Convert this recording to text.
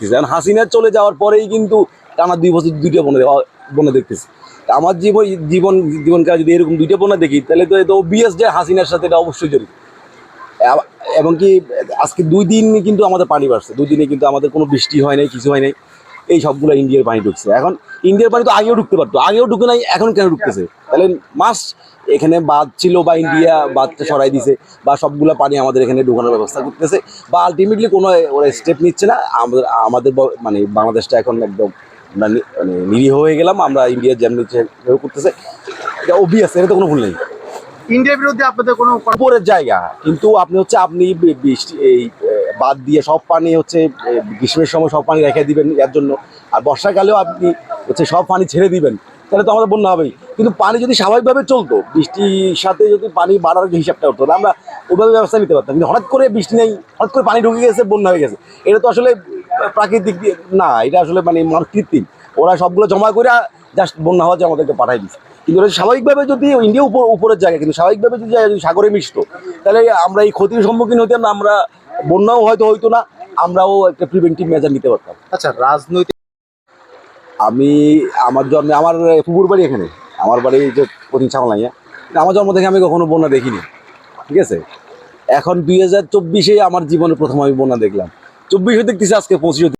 দেখতেছি। কারণ হাসিনা চলে যাওয়ার পরেই কিন্তু টানা দুই বছর দুইটা বনে বনে দেখতেছি। আমার জীবন জীবন জীবনকাল যদি এরকম দুইটা বনে দেখি, তাহলে তো এটা অবভিয়াস যে হাসিনার সাথে এটা অবশ্যই জড়িত। এবং কি, আজকে দুই দিন কিন্তু আমাদের পানি বাড়ছে। দুই দিনে কিন্তু আমাদের কোনো বৃষ্টি হয় নাই, কিছু হয় নাই। এই সবগুলো ইন্ডিয়ার পানি ঢুকছে। এখন ইন্ডিয়ার পানি তো আগেও ঢুকতে পারতো। আগেও ঢুকে নাই, এখন কেন ঢুকতেছে? তাহলে মাস এখানে বাদ ছিল বা ইন্ডিয়া বাদটা সরাই দিছে বা সবগুলো পানি আমাদের এখানে ঢুকানোর ব্যবস্থা করতেছে বা আলটিমেটলি কোনো ওরা স্টেপ নিচ্ছে না। আমাদের আমাদের মানে বাংলাদেশটা এখন একদম আমরা মানে নিরীহ হয়ে গেলাম আমরা ইন্ডিয়ার যেমনি করতেছে। এটা অবভিয়াস এটা তো কোনো ভুল নেই। ইন্ডিয়ার বিরুদ্ধে আপনাদের কোনো উপরের জায়গা কিন্তু আপনি হচ্ছে আপনি বৃষ্টি এই বাদ দিয়ে সব পানি হচ্ছে গ্রীষ্মের সময় সব পানি রেখে দিবেন এর জন্য। আর বর্ষাকালেও আপনি হচ্ছে সব পানি ছেড়ে দিবেন। তাহলে তো আমাদের বন্যা হবেই। কিন্তু পানি যদি স্বাভাবিকভাবে চলতো বৃষ্টির সাথে যদি পানি বাড়ার যে হিসাবটা হতো আমরা ওইভাবে ব্যবস্থা নিতে পারতাম। কিন্তু হঠাৎ করে বৃষ্টি নেই হঠাৎ করে পানি ঢুকে গেছে বন্যা হয়ে গেছে। এটা তো আসলে প্রাকৃতিক না এটা আসলে মানে মানুষ কৃত্রিম। ওরা সবগুলো জমা করে জাস্ট বন্যা হওয়া যে আমাদেরকে পাঠাই দিচ্ছে কিন্তু স্বাভাবিকভাবে যদি ইন্ডিয়া উপর উপরের জায়গা কিন্তু স্বাভাবিকভাবে যদি যদি সাগরে মিশতো তাহলে আমরা এই ক্ষতির সম্মুখীন হতাম না আমরা বন্যাও হয়তো হইতো না আমরাও একটা প্রিভেন্টিভ মেজার নিতে পারতাম। আচ্ছা রাজনৈতিক আমি আমার জন্মে আমার পুকুর বাড়ি এখানে। আমার বাড়ি যে প্রতি ছাগলাইয়া আমার জন্ম থেকে আমি কখনো বন্যা দেখিনি, ঠিক আছে? এখন দুই হাজার চব্বিশে আমার জীবনে প্রথম আমি বন্যা দেখলাম। চব্বিশে দেখতেছি, আজকে পঁচিশে